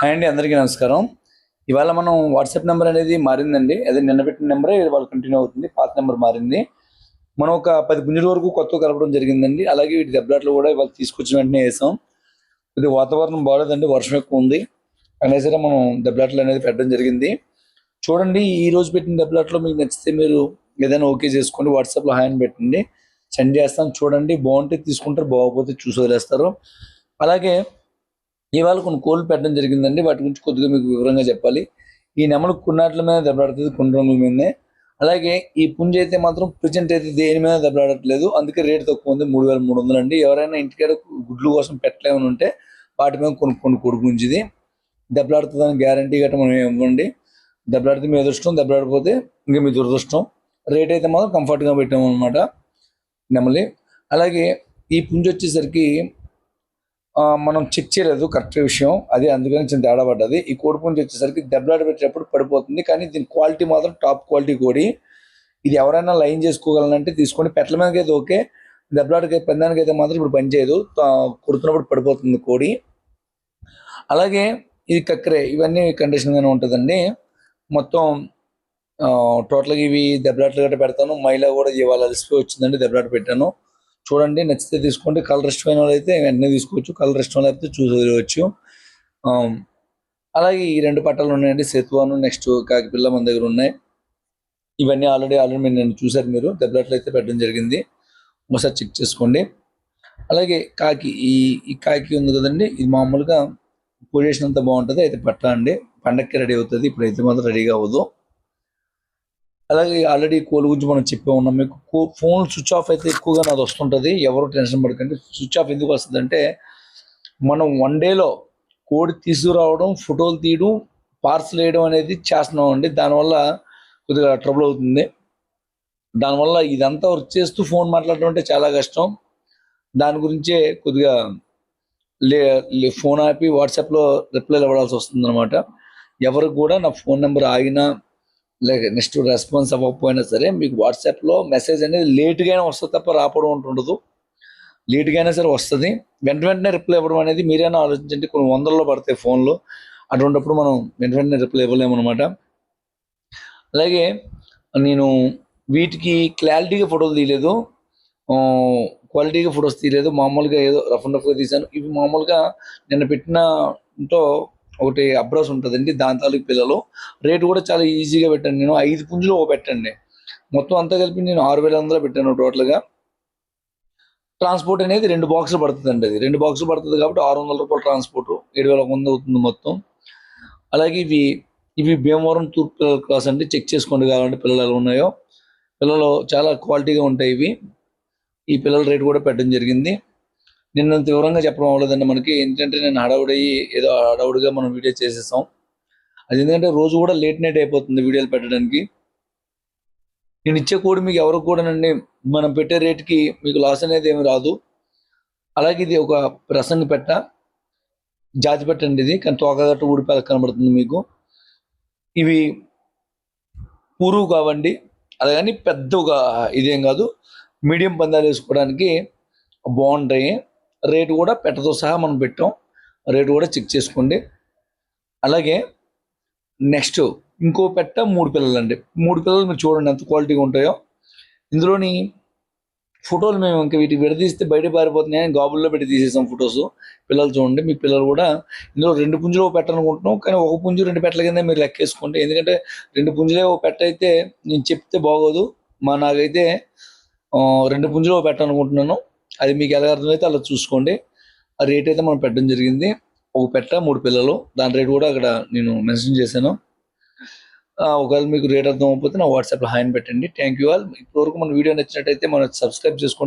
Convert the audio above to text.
Hi అండి అందరికీ నమస్కారం. ఇవాళ మనం వాట్సాప్ నెంబర్ అనేది మారిందండి. అదే నిన్న పెట్టిన నెంబరే ఇవాళ కంటిన్యూ అవుతుంది. పాత నెంబర్ మారింది. మనం ఒక పది పుంజుల వరకు కొత్త కలపడం జరిగిందండి. అలాగే వీటి దెబ్బలాట్లు కూడా ఇవాళ తీసుకొచ్చిన వెంటనే వేసాం. ఇది వాతావరణం బాగాలేదండి వర్షం ఎక్కువ ఉంది. అయినా సరే మనం దెబ్బలాట్లు అనేది పెట్టడం జరిగింది. చూడండి ఈ రోజు పెట్టిన దెబ్బలాట్లో మీకు నచ్చితే మీరు ఏదైనా ఓకే చేసుకోండి. వాట్సాప్లో హాయ్ అని పెట్టండి. సెండ్ చేస్తాను చూడండి బాగుంటే తీసుకుంటారు బాగోపోతే చూసి వదిలేస్తారు. అలాగే ఇవాళ కొన్ని కోళ్ళు పెట్టడం జరిగిందండి. వాటి గురించి కొద్దిగా మీకు వివరంగా చెప్పాలి. ఈ నెమలు కొన్నాట్ల మీద దెబ్బలాడుతుంది కొన్ని రంగుల మీదనే. అలాగే ఈ పుంజ అయితే మాత్రం ప్రజెంట్ అయితే దేని మీద దెబ్బలాడట్లేదు. అందుకే రేట్ తక్కువ ఉంది మూడు వేల మూడు వందలు అండి. ఎవరైనా ఇంటికాడ గుడ్లు కోసం పెట్టలేమని ఉంటే వాటి మీద కొనుక్కోండి కొడుకు పుంజిది దెబ్బలాడుతుందని గ్యారంటీ గట్రా మనం ఇవ్వండి. దెబ్బలాడితే మీ అదృష్టం దెబ్బలాడిపోతే ఇంకా మీ దురదృష్టం. రేట్ అయితే మాత్రం కంఫర్ట్గా పెట్టాము అనమాట నెమలి. అలాగే ఈ పుంజ వచ్చేసరికి మనం చెక్ చేయలేదు కరెక్ట్ విషయం. అది అందుకని చిన్న తేడా పడ్డది. ఈ కోడి పుంజు వచ్చేసరికి దెబ్బలాట పెట్టేటప్పుడు పడిపోతుంది. కానీ దీని క్వాలిటీ మాత్రం టాప్ క్వాలిటీ కోడి. ఇది ఎవరైనా లైన్ చేసుకోగలనంటే తీసుకొని పెట్టల మీదకైతే అయితే ఓకే. దెబ్బలాటకి పెందానికి అయితే మాత్రం ఇప్పుడు పనిచేయదు కుడుతున్నప్పుడు పడిపోతుంది కోడి. అలాగే ఇది కక్కరే ఇవన్నీ కండిషన్గానే ఉంటుందండి. మొత్తం టోటల్గా ఇవి దెబ్బలాట్లు గట్రా పెడతాను. మైలా కూడా ఇవాళ అలసిపోయి వచ్చిందండి దెబ్బలాట పెట్టాను. చూడండి నచ్చితే తీసుకోండి. కలర్ ఇష్టమైన వాళ్ళు అయితే వెంటనే తీసుకోవచ్చు. కలర్ ఇష్టం లేకపోతే చూసి వదిలేవచ్చు అలాగే ఈ రెండు పట్టాలు ఉన్నాయండి. సేతువాను నెక్స్ట్ కాకిపిల్ల మన దగ్గర ఉన్నాయి. ఇవన్నీ ఆల్రెడీ ఆల్రెడీ మీరు నేను చూశారు మీరు. దెబ్బలట్లు అయితే పెట్టడం జరిగింది. ఒకసారి చెక్ చేసుకోండి. అలాగే కాకి ఈ ఈ కాకి ఉంది కదండి. ఇది మామూలుగా పొజిషన్ అంతా బాగుంటుంది. అయితే పట్ట అండి. పండక్కి రెడీ అవుతుంది. ఇప్పుడైతే మాత్రం రెడీగా అవ్వదు. అలాగే ఆల్రెడీ కోల్ గురించి మనం చెప్పే ఉన్నాం. మీకు కో- ఫోన్ స్విచ్ ఆఫ్ అయితే ఎక్కువగా నాది వస్తుంటుంది. ఎవరు టెన్షన్ పడకండి. స్విచ్ ఆఫ్ ఎందుకు వస్తుందంటే మనం వన్ డేలో కోడి తీసుకురావడం ఫోటోలు తీయడం పార్సల్ వేయడం అనేది చేస్తున్నాం అండి. దానివల్ల కొద్దిగా ట్రబుల్ అవుతుంది. దానివల్ల ఇదంతా వర్క్ చేస్తూ ఫోన్ మాట్లాడడం అంటే చాలా కష్టం. దాని గురించే కొద్దిగా లే ఫోన్ ఆపి వాట్సాప్లో రిప్లైలు ఇవ్వడాల్సి వస్తుంది అనమాట ఎవరికి కూడా నా ఫోన్ నెంబర్ ఆగినా లేక నెక్స్ట్ రెస్పాన్స్ అవ్వకపోయినా సరే మీకు వాట్సాప్లో మెసేజ్ అనేది లేట్గా అయినా వస్తుంది తప్ప రాపడం ఉంటుండదు ఉండదు. లేట్గా అయినా సరే వస్తుంది. వెంట వెంటనే రిప్లై ఇవ్వడం అనేది మీరైనా ఆలోచించండి. కొన్ని వందల్లో పడతాయి ఫోన్లో అటువంటిప్పుడు మనం వెంట వెంటనే రిప్లై ఇవ్వలేము అనమాట అలాగే నేను వీటికి క్లారిటీగా ఫోటోలు తీయలేదు. క్వాలిటీగా ఫొటోస్ తీయలేదు. మామూలుగా ఏదో రఫ్ అండ్ రఫ్గా తీశాను. ఇవి మామూలుగా నిన్న పెట్టినతో ఒకటి అబ్రాస్ ఉంటుందండి దాని తాలూకు పిల్లలు. రేటు కూడా చాలా ఈజీగా పెట్టాను నేను ఐదు పుంజులు పెట్టండి. మొత్తం అంతా కలిపి నేను ఆరు వేల వందలు పెట్టాను టోటల్గా ట్రాన్స్పోర్ట్ అనేది రెండు బాక్సులు పడుతుందండి అది. రెండు బాక్సులు పడుతుంది కాబట్టి ఆరు వందల రూపాయలు ట్రాన్స్పోర్ట్ ఏడు వేల ఒక వంద అవుతుంది మొత్తం. అలాగే ఇవి ఇవి భీమవరం తూర్పు పిల్లల క్లాస్ అండి. చెక్ చేసుకోండి కావాలంటే పిల్లలు ఎలా ఉన్నాయో. పిల్లలు చాలా క్వాలిటీగా ఉంటాయి ఇవి. ఈ పిల్లల రేటు కూడా పెట్టడం జరిగింది. నిన్నంత వివరంగా చెప్పడం అవ్వలేదండి. మనకి ఏంటంటే నేను హడావుడయ్యి ఏదో హడావుడిగా మనం వీడియో చేసేసాం. అది ఎందుకంటే రోజు కూడా లేట్ నైట్ అయిపోతుంది వీడియోలు పెట్టడానికి. నేను ఇచ్చే కోడి మీకు ఎవరికి కూడానండి మనం పెట్టే రేట్కి మీకు లాస్ అనేది ఏమి రాదు. అలాగే ఇది ఒక ప్రసంగ పెట్ట జాతి పెట్టండి ఇది. కానీ తోకగట్టు ఊడిపేద కనబడుతుంది మీకు. ఇవి పురుగు కావండి. అలాగని పెద్ద ఒక ఇదేం కాదు. మీడియం పందాలు వేసుకోవడానికి బాగుంటాయి రేటు కూడా పెట్టతో సహా మనం పెట్టాం. రేటు కూడా చెక్ చేసుకోండి. అలాగే నెక్స్ట్ ఇంకో పెట్ట మూడు పిల్లలు అండి మూడు పిల్లలు మీరు చూడండి ఎంత క్వాలిటీగా ఉంటాయో. ఇందులోని ఫోటోలు మేము ఇంకా వీటికి విడదీస్తే బయట పారిపోతున్నాయి గాబుల్లో పెట్టి తీసేసాం ఫొటోస్. పిల్లలు చూడండి మీ పిల్లలు కూడా. ఇందులో రెండు పుంజులు ఒక పెట్టాలనుకుంటున్నాం కానీ ఒక పుంజు రెండు పెట్టల కింద మీరు లెక్కేసుకోండి. ఎందుకంటే రెండు పుంజులే ఒక పెట్ట అయితే నేను చెప్తే బాగోదు. మా నాకైతే రెండు పుంజులు ఒక పెట్టాలనుకుంటున్నాను అది మీకు ఎలా అర్థమైతే అలా చూసుకోండి. ఆ రేట్ అయితే మనం పెట్టడం జరిగింది. ఒక పెట్ట మూడు పిల్లలు. దాని రేట్ కూడా అక్కడ నేను మెన్షన్ చేశాను. ఆ, ఒకవేళ మీకు రేట్ అర్థం అయిపోతే నా వాట్సాప్లో హాయిని పెట్టండి. Thank you all. ఇప్పటివరకు మన వీడియో నచ్చినట్టయితే మనం సబ్స్క్రైబ్ చేసుకోండి.